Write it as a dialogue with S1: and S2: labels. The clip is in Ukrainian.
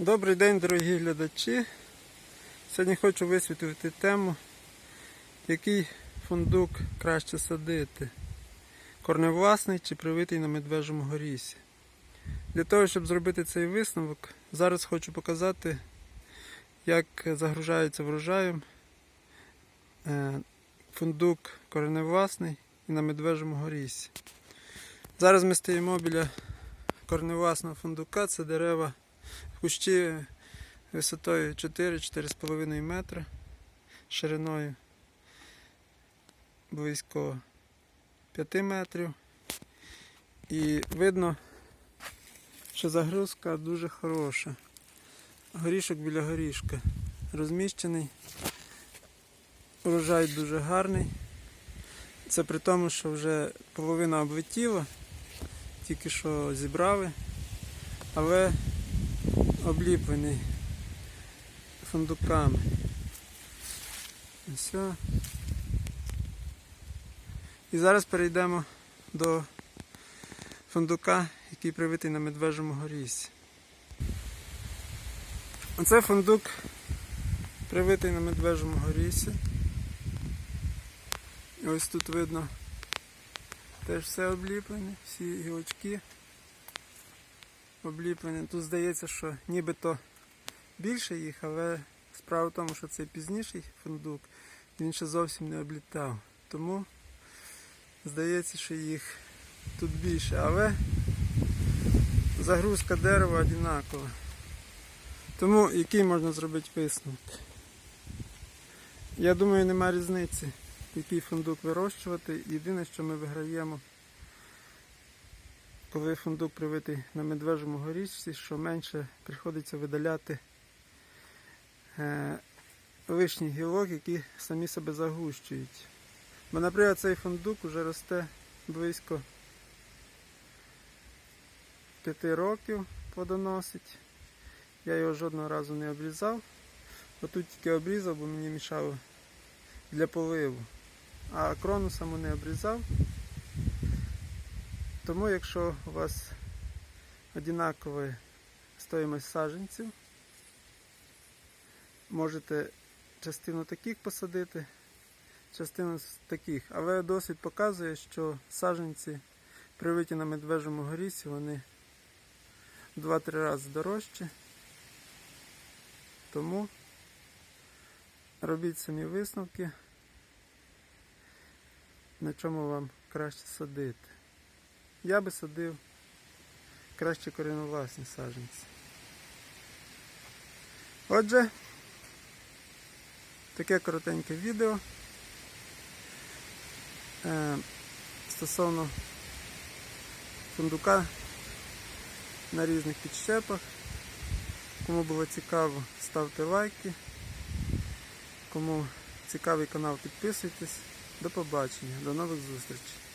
S1: Добрий день, дорогі глядачі. Сьогодні хочу висвітлити тему, який фундук краще садити. Корневласний чи привитий на медвежому горісі. Для того, щоб зробити цей висновок, зараз хочу показати, як загружається врожаєм е, фундук корневласний і на медвежому горісі. Зараз ми стоїмо біля корневласного фундука, це дерева кущі висотою 4-4,5 метри, шириною близько 5 метрів. І видно, що загрузка дуже хороша. Горішок біля горішка розміщений. Урожай дуже гарний. Це при тому, що вже половина облетіла, тільки що зібрали, але обліплений фундуками. Все. І зараз перейдемо до фундука, який привитий на медвежому горісі. Оце фундук привитий на медвежому горісі. І ось тут видно теж все обліплене, всі гілочки обліплені. Тут здається, що нібито більше їх, але справа в тому, що це пізніший фундук, він ще зовсім не облітав. Тому здається, що їх тут більше, але загрузка дерева одинакова. Тому який можна зробити висновок? Я думаю, нема різниці, який фундук вирощувати. Єдине, що ми виграємо коли фундук привитий на медвежому горішці, що менше приходиться видаляти е, лишніх гілок, які самі себе загущують. Бо, наприклад, цей фундук вже росте близько 5 років плодоносить. Я його жодного разу не обрізав. Отут тільки обрізав, бо мені мішало для поливу. А крону саму не обрізав. Тому якщо у вас одинакова стоїмость саджанців, можете частину таких посадити, частину таких. Але досвід показує, що саджанці привиті на медвежому горісі, вони 2-3 рази дорожчі. Тому робіть самі висновки, на чому вам краще садити. Я би садив краще корінновласні саджанці. Отже, таке коротеньке відео е, стосовно фундука на різних підщепах. Кому було цікаво, ставте лайки. Кому цікавий канал, підписуйтесь. До побачення, до нових зустрічей.